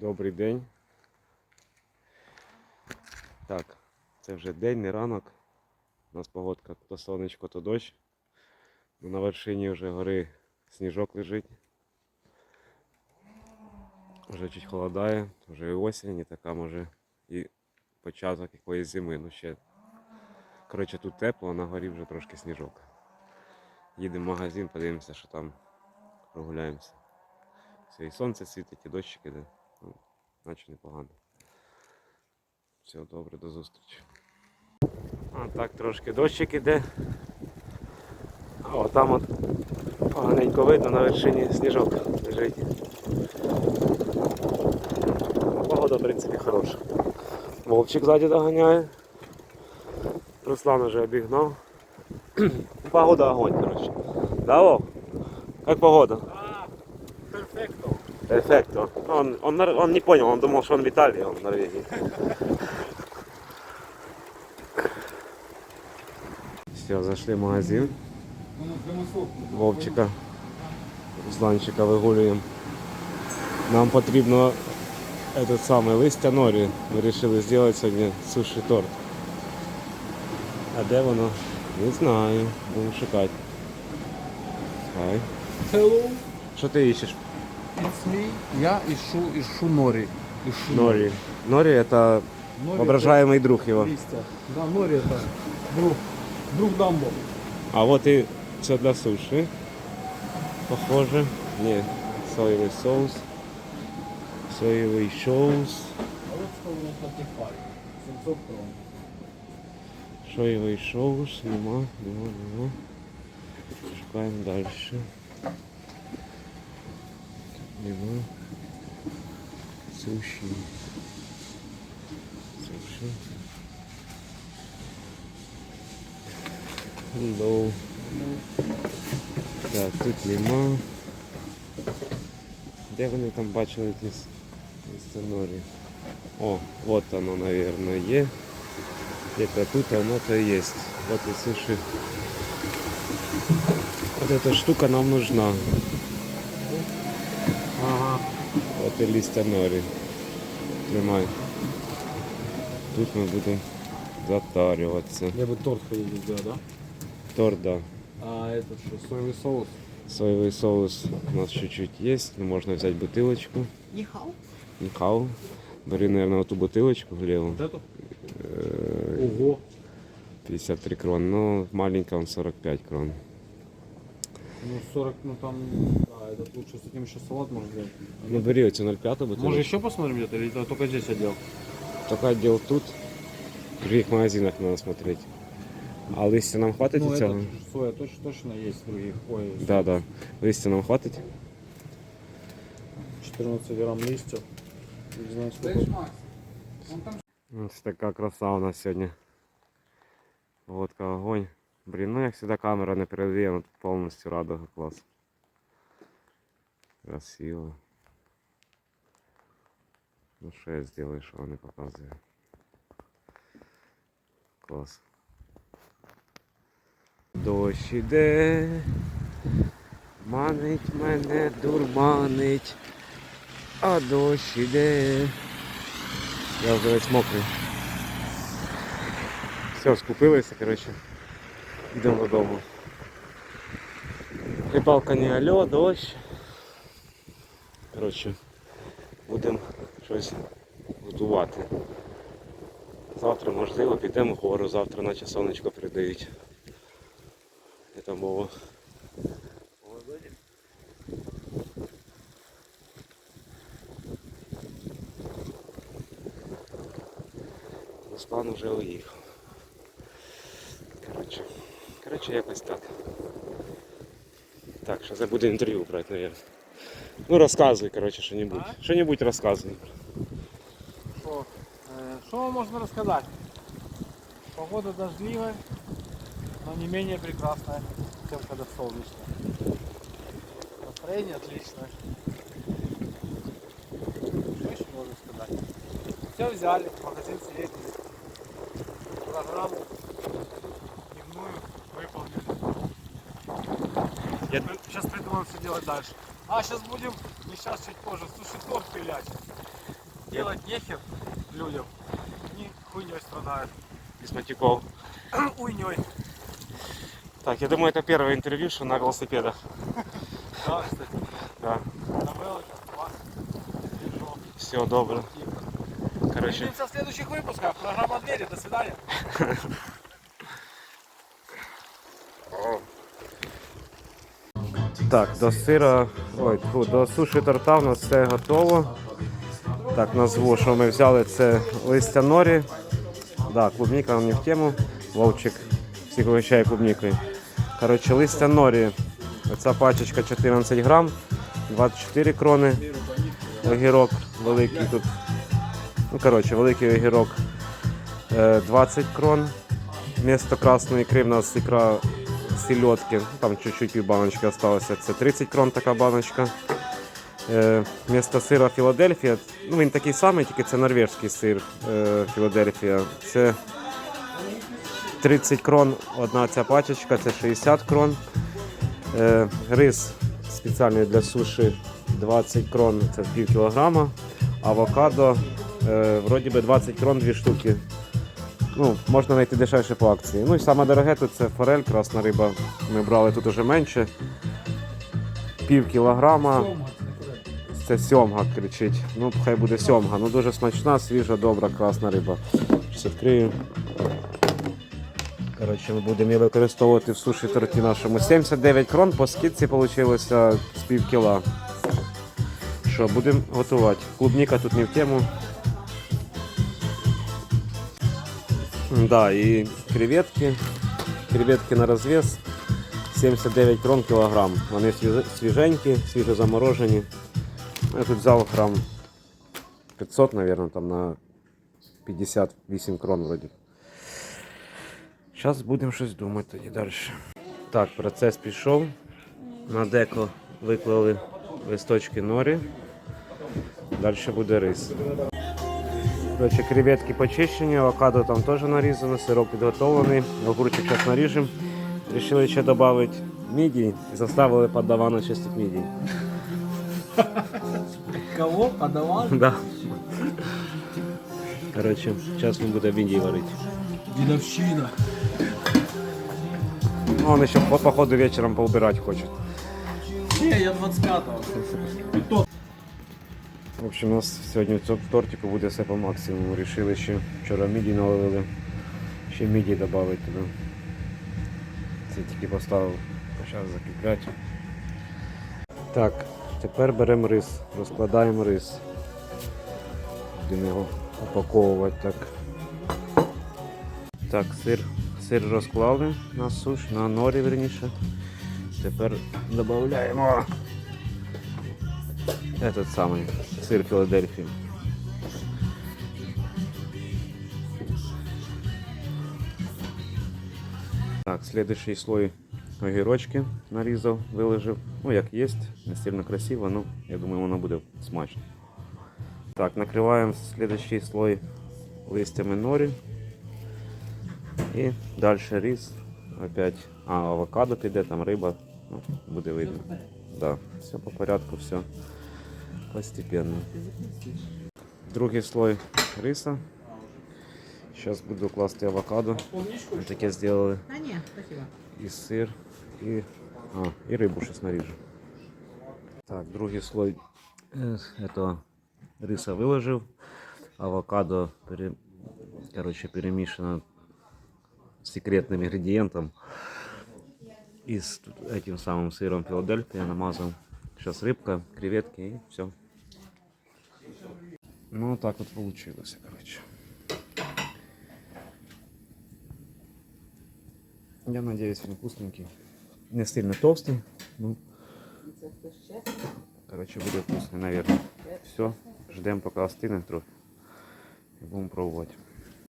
Добрий день. Так, це вже день, не ранок. У нас погодка то сонечко, то дощ. Ну, На вершині вже гори сніжок лежить. Вже чуть холодає, вже і осінь, і така може і початок якоїсь зими. Ну ще. Коротше, тут тепло, а на горі вже трошки сніжок. Їдемо в магазин, подивимося, що там прогуляємося. Все, і сонце світить, і дощик іде. Ну, наче непогано. Все добре, до зустрічі. А так трошки дощик іде. От там от поганенько видно на вершині сніжок лежить. Погода, в принципі, хороша. Вовчик ззаді доганяє. Руслан уже обігнав. Погода огонь, короче. Да, Вов? Как погода? Перфекто. Он, он, он не понял, он думал, что он в Италии, он в Норвегии. Все, зашли в магазин. Вовчика, Русланчика вигулюємо. Нам потрібно этот самый листя норі. Ми вирішили зробити сьогодні суші торт. А де воно? Не знаю. Будемо шукати. Хай. Hello, Що ти іщеш? it's me. Я ішу, ішу норі. Ішу Норі. Норі це Норі воображаємий друг це його. листя. Да, норі это друг, друг Дамбо. А вот и все для суши. Похоже. Не, соевый соус. Соевый соус. А от що воно платифай. 700 крон. Соевый соус. Нема, нема, нема. Шукаємо дальше. Нема. Суши. Суши. Hello. Так, тут нема. Де вони там бачили якісь сценарії? О, вот оно, наверное, є. Где-то тут оно то и есть. Вот и суши. Вот эта штука нам нужна. Вот и листья нори. Тримай. Тут ми будемо затарюватися. Я бы торт хотел сделать, да? Торт, да. А этот что, соевый соус? Соевый соус у нас чуть-чуть есть. Ну, можно взять бутылочку. Нихау. Нихау. Бери, наверное, вот ту бутылочку левую. Вот эту? Э, Ого. 53 крон. Ну, маленькая он 45 крон. Ну 40, ну там, да, этот лучше с этим еще салат можно сделать. Ну, бери эти 0,5 бутылочку. Может еще посмотрим где-то или это только здесь отдел? Только отдел тут. В других магазинах надо смотреть. А листья нам хватит Ну и цього? это соя точно, точно есть в других. Ой, Да, да. Листья нам хватит? 14 грамм листьев. Не знаю сколько. Ось така краса у нас сьогодні. Водка огонь. Блін, ну як завжди камера не передає, ну тут повністю радуга клас. Красиво. Ну що я зроблю, що вони показує. Клас. Дощ іде. Манить мене, дурманить. А дощ іде. Я вже весь мокрий. Все, скупилися, коротше. Йдемо додому. Рибалка не альо, дощ. Коротше, будемо щось готувати. Завтра, можливо, підемо вгору, завтра наче сонечко передають. Де там мова? Руслан уже уїхав. Коротше, коротше, якось так. Так, зараз я буду інтерв'ю брати, наверное. Ну розказуй, коротше, що-небудь. А? Що-небудь розказуй. Что, э, что вам можно рассказать? Погода дождливая, но не менее прекрасная, чем когда солнечно. Настроение отличное. Что еще можно сказать? Все взяли, в магазин съездили. Программу дневную выполнили. Я Сейчас придумаем, что делать дальше. А, сейчас будем, не сейчас, чуть позже, суши торт пилять. делать нехер людям, они хуйней страдают. Без матюков. Уйней. Так, я думаю, это первое интервью, что на велосипедах. Да, кстати. Да. На. Пішов. Все добре. Короче, Увидимся в следующих выпусках. Программа «Двери». До свидания. Так, до сира, ой, тьфу, до суші торта у нас все готово. Так, назву, що ми взяли, це листя норі. Да, клубніка не в тему. Вовчик всіх вигощає клубнікою. Коротше, листя норі. Оця пачечка 14 грам, 24 крони. Огірок великий тут. Ну, коротше, великий огірок е, 20 крон. Вместо красної ікри в нас ікра селедки. Ну, Там чуть-чуть пів баночки осталося. Це 30 крон така баночка. Е, Вместо сира Філадельфія. Ну, він такий самий, тільки це норвежський сир е, Філадельфія. Це 30 крон одна ця пачечка, це 60 крон. Е, рис спеціальний для суші 20 крон, це пів кілограма. Авокадо е, вроді би 20 крон, дві штуки. Ну, можна знайти дешевше по акції. Ну і саме дороге тут це форель, красна риба. Ми брали тут уже менше. Пів кілограма. Це сьомга кричить. Ну, хай буде сьомга. Ну дуже смачна, свіжа, добра, красна риба. Щас відкрию. Коротше, ми будемо її використовувати в суші торті нашому. 79 крон по скидці вийшло з пів кіла. Що, будемо готувати. Клубніка тут не в тему. Да, и креветки. Креветки на развес. 79 крон кілограм. Вони свіже- свіженькі, свіжозаморожені. Я тут взяв грам 500, наверное, там на 58 крон вроді. Зараз будемо щось думати тоді далі. Так, процес пішов. На деко виклали листочки норі. Далі буде рис. Короче, креветки почищені, авокадо там теж нарізано, сироп підготовлений, огурчик зараз наріжемо. Рішили ще додати мідій і заставили подавана чистити мідій. Кого подавал? Да. Короче, зараз він буде мідій варити. Дедовщина. Ну, він ще по походу вечором поубирати хоче. Не, я 25-го. В общем, у нас сьогодні в тортику буде все по максимуму. Рішили ще вчора міді наловили, ще міді додати туди. Це тільки поставив, почав закипляти. Так, тепер беремо рис, розкладаємо рис. Будемо його упаковувати так. Так, сир, сир розклали на суш, на норі верніше. Тепер додаємо этот самый сыр Филадельфии. Так, следующий слой огірочки нарізав, виложив. Ну, як є, не сильно красиво, ну, я думаю, воно буде смачно. Так, накриваємо следующий слой листями норі. І далі рис. Опять. А, авокадо піде, там риба. Ну, буде видно. Да, все по порядку, все постепенно. Другий слой риса. Зараз буду класти авокадо. Ми таке зробили. Да нет, спасибо. І сир, і, а, і рибу щось наріжу. Так, другий слой е, этого риса виложив. Авокадо пере, короче, перемішано з секретним інгредієнтом. І з этим самим сиром Філадельфія намазав. Сейчас рыбка, креветки и все. Ну, так вот получилось, короче. Я надеюсь, он вкусненький. Не сильно толстый, ну, короче, будет вкусный, наверное. Все, ждем пока остынет трохи. И будем пробовать.